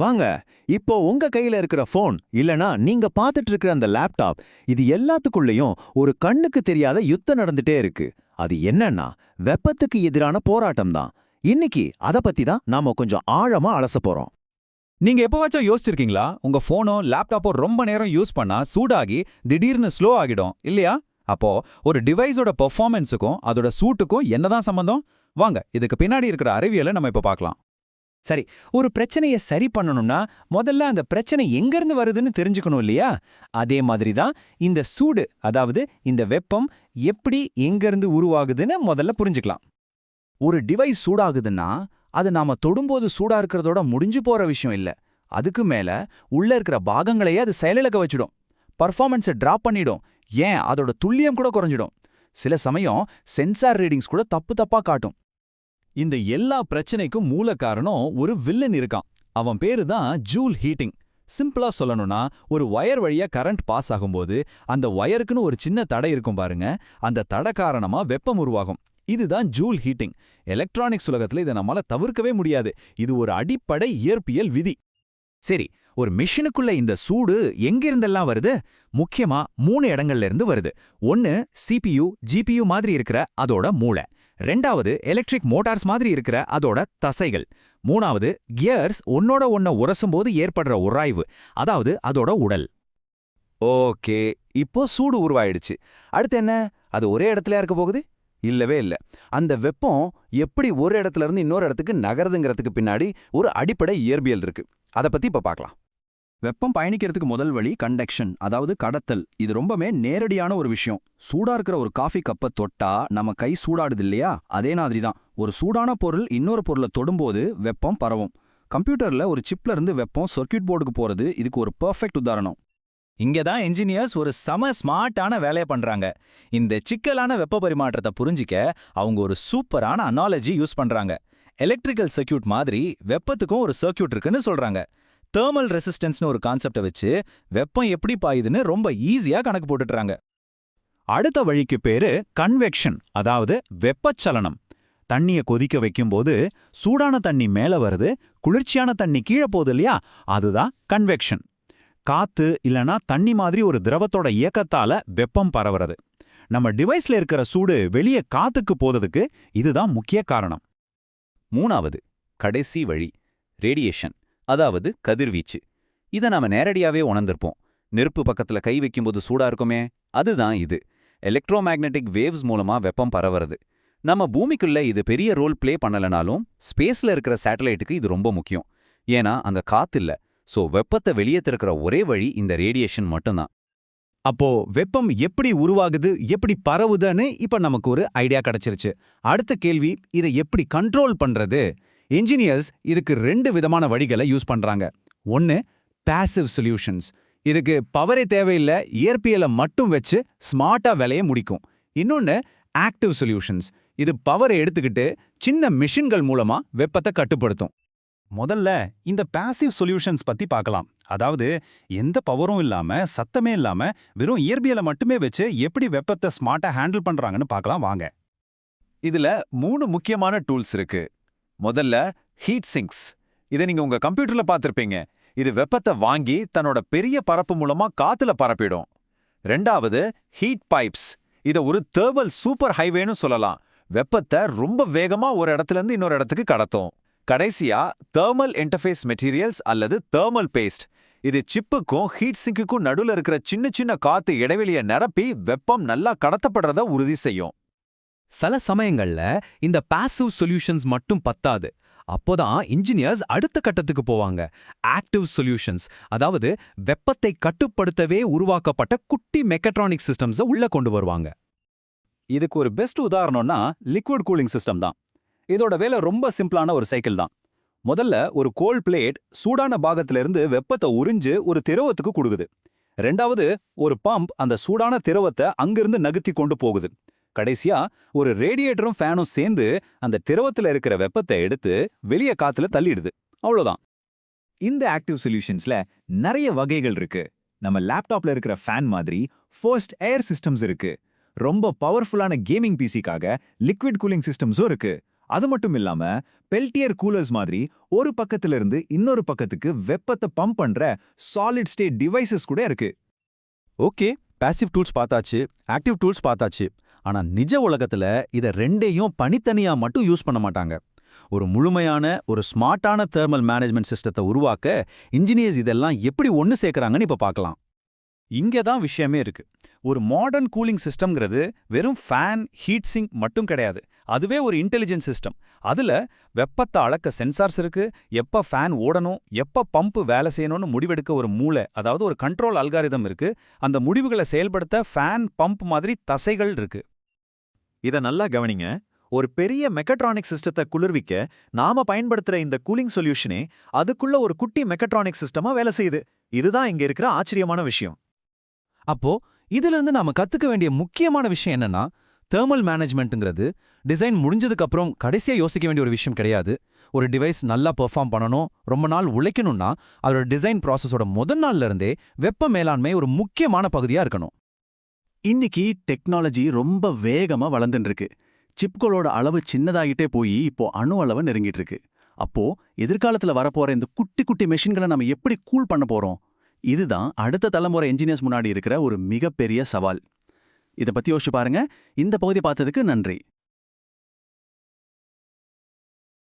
வாங்க இப்போ உங்க கையில இருக்கிற ஃபோன் இல்லனா நீங்க பார்த்துட்டு இருக்கிற அந்த லேப்டாப் இது எல்லாத்துக்குள்ளேயும் ஒரு கண்ணுக்கு தெரியாத யுத்தம் நடந்துட்டே இருக்கு. அது என்னன்னா வெப்பத்துக்கு எதிரான போராட்டம் தான். இன்னைக்கு அத பத்தி தான் நாம கொஞ்சம் ஆழமா அலச போறோம். நீங்க எப்பவாச்சும் யோசிச்சிருக்கீங்களா? உங்க போனோ லேப்டாப்போ ரொம்ப நேரம் யூஸ் பண்ணா சூடாகி திடீர்னு ஸ்லோ ஆகிடும் இல்லையா? அப்போ ஒரு டிவைஸோட பெர்ஃபார்மன்ஸுக்கும் அதோட சூட்டுக்கும் என்னதான் சம்பந்தம்? வாங்க இதுக்கு பின்னாடி இருக்கிற அறிவியலை நம்ம இப்ப பார்க்கலாம். சரி ஒரு பிரச்சனையை சரி பண்ணணும்னா முதல்ல அந்த பிரச்சனை எங்கிருந்து வருதுன்னு தெரிஞ்சுக்கணும் இல்லையா? அதே மாதிரி தான் இந்த சூடு அதாவது இந்த வெப்பம் எப்படி எங்கிருந்து உருவாகுதுன்னு முதல்ல புரிஞ்சுக்கலாம். ஒரு டிவைஸ் சூடாகுதுன்னா அது நாம தொடும்போது சூடா இருக்கிறதோட முடிஞ்சு போற விஷயம் இல்ல. அதுக்கு மேல உள்ள இருக்கிற பாகங்களையே அது செயலிழக்க வச்சிடும். பர்ஃபார்மன்ஸை டிராப் பண்ணிடும். ஏன்? அதோட துல்லியம் கூட குறைஞ்சிடும். சில சமயம் சென்சார் ரீடிங்ஸ் கூட தப்பு தப்பா காட்டும். இந்த எல்லா பிரச்சனைக்கும் மூல காரணம் ஒரு வில்லன் இருக்கான். அவன் பேரு தான் ஜூல் ஹீட்டிங் சிம்பிளா சொல்லணும்னா ஒரு ஒயர் வழியா கரண்ட் பாஸ் ஆகும்போது அந்த ஒயருக்குன்னு ஒரு சின்ன தடை இருக்கும் பாருங்க. அந்த தடை காரணமா வெப்பம் உருவாகும். இதுதான் ஜூல் ஹீட்டிங் எலக்ட்ரானிக்ஸ் உலகத்துல இதை நம்மால தவிர்க்கவே முடியாது. இது ஒரு அடிப்படை இயற்பியல் விதி. சரி ஒரு மிஷினுக்குள்ள இந்த சூடு எங்கிருந்தெல்லாம் வருது? முக்கியமா மூணு இடங்கள்ல இருந்து வருது. ஒன்னு சிபியு ஜிபியு மாதிரி இருக்கிற அதோட மூளை. ரெண்டாவது எலக்ட்ரிக் மோட்டார்ஸ் மாதிரி இருக்கிற அதோட தசைகள். மூணாவது கியர்ஸ் ஒன்னோட ஒன்ன உரசும்போது ஏற்படுற உராய்வு அதாவது அதோட உடல். ஓகே இப்போ சூடு உருவாயிடுச்சு. அடுத்து என்ன? அது ஒரே இடத்துல இருக்க போகுது? இல்லவே இல்ல. அந்த வெப்பம் எப்படி ஒரு இடத்துல இருந்து இன்னொரு இடத்துக்கு நகருதுங்கிறதுக்கு பின்னாடி ஒரு அடிப்படை இயற்பியல் இருக்கு. அத பத்தி இப்ப பார்க்கலாம் வெப்பம் பயணிக்கிறதுக்கு முதல் வழி கண்டக்ஷன் அதாவது கடத்தல். இது ரொம்பவே நேரடியான ஒரு விஷயம். சூடா இருக்கிற ஒரு காஃபி கப்பை தொட்டா நம்ம கை சூடாடுது இல்லையா? அதே மாதிரி தான். ஒரு சூடான பொருள் இன்னொரு பொருளை தொடும்போது வெப்பம் பரவும். கம்ப்யூட்டர்ல ஒரு சிப்ல இருந்து வெப்பம் சர்க்யூட் போர்டுக்கு போறது இதுக்கு ஒரு பெர்ஃபெக்ட் உதாரணம். இங்க தான் என்ஜினியர்ஸ் ஒரு சம ஸ்மார்ட்டான வேலையை பண்றாங்க. இந்த சிக்கலான வெப்ப பரிமாற்றத்தை புரிஞ்சிக்க அவங்க ஒரு சூப்பரான அனாலஜி யூஸ் பண்றாங்க. எலக்ட்ரிக்கல் சர்க்யூட் மாதிரி வெப்பத்துக்கும் ஒரு சர்க்யூட் இருக்குன்னு சொல்றாங்க. தேர்மல் ரெசிஸ்டன்ஸ்னு ஒரு கான்செப்டை வச்சு வெப்பம் எப்படி பாயுதுன்னு ரொம்ப ஈஸியா கணக்கு போட்டுட்டுறாங்க. அடுத்த வழிக்கு பேரு கன்வெக்ஷன் அதாவது வெப்பச்சலனம். தண்ணிய கொதிக்க வைக்கும்போது சூடான தண்ணி மேல வருது குளிர்ச்சியான தண்ணி கீழே போகுது இல்லையா? அதுதான் கன்வெக்ஷன் காத்து இல்லனா தண்ணி மாதிரி ஒரு திரவத்தோட இயக்கத்தால வெப்பம் பரவுறது. நம்ம டிவைஸ்ல இருக்கிற சூடு வெளியே காத்துக்கு போறதுக்கு இதுதான் முக்கிய காரணம். மூணாவது கடைசி வழி ரேடியேஷன் அதாவது கதிர்வீச்சு. இதை நாம நேரடியாவே உணர்ந்திருப்போம். நெருப்பு பக்கத்துல கை வைக்கும்போது சூடா இருக்குமே அதுதான் இது. எலக்ட்ரோமேக்னெட்டிக் வேவ்ஸ் மூலமா வெப்பம் பரவறது. நம்ம பூமிக்குள்ள இது பெரிய ரோல் பிளே பண்ணலனாலும் ஸ்பேஸ்ல இருக்கிற சேட்டலைட்டுக்கு இது ரொம்ப முக்கியம். ஏன்னா அங்க காத்து இல்ல. சோ வெப்பத்தை வெளியே திறக்கிற ஒரே வழி இந்த ரேடியேஷன் மட்டும்தான். அப்போ வெப்பம் எப்படி உருவாகுது எப்படி பரவுதுன்னு இப்ப நமக்கு ஒரு ஐடியா கிடைச்சிருச்சு. அடுத்த கேள்வி இதை எப்படி கண்ட்ரோல் பண்றது? இன்ஜினியர்ஸ் இதுக்கு ரெண்டு விதமான வழிகளை யூஸ் பண்றாங்க. ஒன்னு பாசிவ் சொல்யூஷன்ஸ் இதுக்கு பவரே தேவையில்லை இயற்பியலை மட்டும் வச்சு ஸ்மார்ட்டா விலையை முடிக்கும். இன்னொன்னு ஆக்டிவ் சொல்யூஷன்ஸ் இது பவரை எடுத்துக்கிட்டு சின்ன மிஷின்கள் மூலமா வெப்பத்தை கட்டுப்படுத்தும். முதல்ல இந்த பாசிவ் சொல்யூஷன்ஸ் பத்தி பார்க்கலாம். அதாவது எந்த பவரும் இல்லாம சத்தமே இல்லாம வெறும் இயற்பியலை மட்டுமே வச்சு எப்படி வெப்பத்தை ஸ்மார்ட்டா ஹேண்டில் பண்றாங்கன்னு பார்க்கலாம் வாங்க. இதுல மூணு முக்கியமான டூல்ஸ் இருக்கு. முதல்ல ஹீட் சிங்க்ஸ் இதை நீங்க உங்க கம்ப்யூட்டர்ல பார்த்திருப்பீங்க. இது வெப்பத்தை வாங்கி தன்னோட பெரிய பரப்பு மூலமா காத்துல பரப்பிடும். ரெண்டாவது ஹீட் பைப்ஸ் இத ஒரு தேர்வல் சூப்பர் ஹைவேன்னு சொல்லலாம். வெப்பத்தை ரொம்ப வேகமா ஒரு இடத்துல இருந்து இன்னொரு இடத்துக்கு கடத்தும். கடைசியா தேர்மல் இன்டர்ஃபேஸ் மெட்டீரியல்ஸ் அல்லது தேர்மல் பேஸ்ட் இது சிப்புக்கும் ஹீட் சிங்குக்கும் நடுவுல இருக்கிற சின்ன சின்ன காத்து இடைவெளியை நிரப்பி வெப்பம் நல்லா கடத்தப்படுறத உறுதி செய்யும். சில சமயங்கள்ல இந்த பாசிவ் சொல்யூஷன்ஸ் மட்டும் பத்தாது. அப்போதான் இன்ஜினியர்ஸ் அடுத்த கட்டத்துக்கு போவாங்க. ஆக்டிவ் சொல்யூஷன்ஸ் அதாவது வெப்பத்தை கட்டுப்படுத்தவே உருவாக்கப்பட்ட குட்டி மெக்கட்ரானிக் சிஸ்டம்ஸை உள்ள கொண்டு வருவாங்க. இதுக்கு ஒரு பெஸ்ட் உதாரணம்னா லிக்விட் கூலிங் சிஸ்டம் தான். இதோட வேலை ரொம்ப சிம்பிளான ஒரு சைக்கிள் தான். முதல்ல ஒரு கோல் பிளேட் சூடான பாகத்திலிருந்து வெப்பத்தை உறிஞ்சு ஒரு திரவத்துக்கு கொடுக்குது. ரெண்டாவது ஒரு பம்ப் அந்த சூடான திரவத்தை அங்கிருந்து நகர்த்தி கொண்டு போகுது. கடைசியா ஒரு ரேடியேட்டரும் ஃபேனும் சேர்ந்து அந்த திரவத்துல இருக்கிற வெப்பத்தை எடுத்து வெளிய காத்துல தள்ளிடுது. அவ்வளவுதான். இந்த ஆக்டிவ் சொல்யூஷன்ஸ்ல நிறைய வகைகள் இருக்கு. நம்ம லேப்டாப்ல இருக்கிற ஃபேன் மாதிரி ஃபர்ஸ்ட் ஏர் சிஸ்டம்ஸ் இருக்கு. ரொம்ப பவர்ஃபுல்லான கேமிங் பிசிக்காக லிக்விட் கூலிங் சிஸ்டம்ஸும் இருக்கு. அது மட்டும் இல்லாம பெல்டியர் கூலர்ஸ் மாதிரி ஒரு பக்கத்துல இருந்து இன்னொரு பக்கத்துக்கு வெப்பத்தை பம்ப் பண்ற சாலிட் ஸ்டேட் டிவைசஸ் கூட இருக்கு. ஓகே பாசிவ் டூல்ஸ் பார்த்தாச்சு ஆக்டிவ் டூல்ஸ் பார்த்தாச்சு. ஆனா நிஜ உலகத்துல இத ரெண்டையும் பனித்தனியா மட்டும் யூஸ் பண்ண மாட்டாங்க. ஒரு முழுமையான ஒரு ஸ்மார்ட்டான தெர்மல் மேனேஜ்மெண்ட் சிஸ்டத்தை உருவாக்க இன்ஜினியர்ஸ் இதெல்லாம் எப்படி ஒன்னு சேர்க்கறாங்கன்னு இப்ப பார்க்கலாம். இங்கே தான் விஷயமே இருக்கு. ஒரு மாடர்ன் கூலிங் சிஸ்டம்ங்கிறது வெறும் ஃபேன் ஹீட் சிங்க் மட்டும் கிடையாது. அதுவே ஒரு இன்டெலிஜென்ட் சிஸ்டம் அதுல வெப்பத்தை அளக்க சென்சார்ஸ் இருக்கு. எப்ப ஃபேன் ஓடணும் எப்ப பம்ப் வேலை செய்யணும்னு முடிவெடுக்க ஒரு மூளை அதாவது ஒரு கண்ட்ரோல் அல்காரிதம் இருக்கு. அந்த முடிவுகளை செயல்படுத்த ஃபேன் பம்ப் மாதிரி தசைகள் இருக்கு. இத நல்லா கவனிங்க. ஒரு பெரிய மெக்கட்ரானிக் சிஸ்டத்தை குளிர்விக்க நாம பயன்படுத்துற இந்த கூலிங் சொல்யூஷனே அதுக்குள்ள ஒரு குட்டி மெக்கட்ரானிக் சிஸ்டமா வேலை செய்யுது. இதுதான் இங்க இருக்கிற ஆச்சரியமான விஷயம். அப்போ இதுல இருந்து நாம கத்துக்க வேண்டிய முக்கியமான விஷயம் என்னன்னா தேர்மல் மேனேஜ்மெண்ட்ங்கிறது டிசைன் முடிஞ்சதுக்கு அப்புறம் கடைசியா யோசிக்க வேண்டிய ஒரு விஷயம் கிடையாது. ஒரு டிவைஸ் நல்லா பெர்ஃபார்ம் பண்ணணும் ரொம்ப நாள் உழைக்கணும்னா அதோட டிசைன் ப்ராசஸோட முதல் நாள்ல இருந்தே வெப்ப மேலாண்மை ஒரு முக்கியமான பகுதியா இருக்கணும். இன்னைக்கு டெக்னாலஜி ரொம்ப வேகமா வளர்ந்துட்டு இருக்கு சிப்களோட அளவு சின்னதாகிட்டே போய் இப்போ அணு அளவை நெருங்கிட்டு இருக்கு அப்போ எதிர்காலத்துல வரப்போற இந்த குட்டி குட்டி மெஷின்களை நம்ம எப்படி கூல் பண்ண போறோம்? இதுதான் அடுத்த தலைமுறை என்ஜினியர்ஸ் முன்னாடி இருக்கிற ஒரு மிகப்பெரிய சவால். இதை பத்தி யோசிச்சு பாருங்க. இந்த பகுதி பார்த்ததுக்கு நன்றி.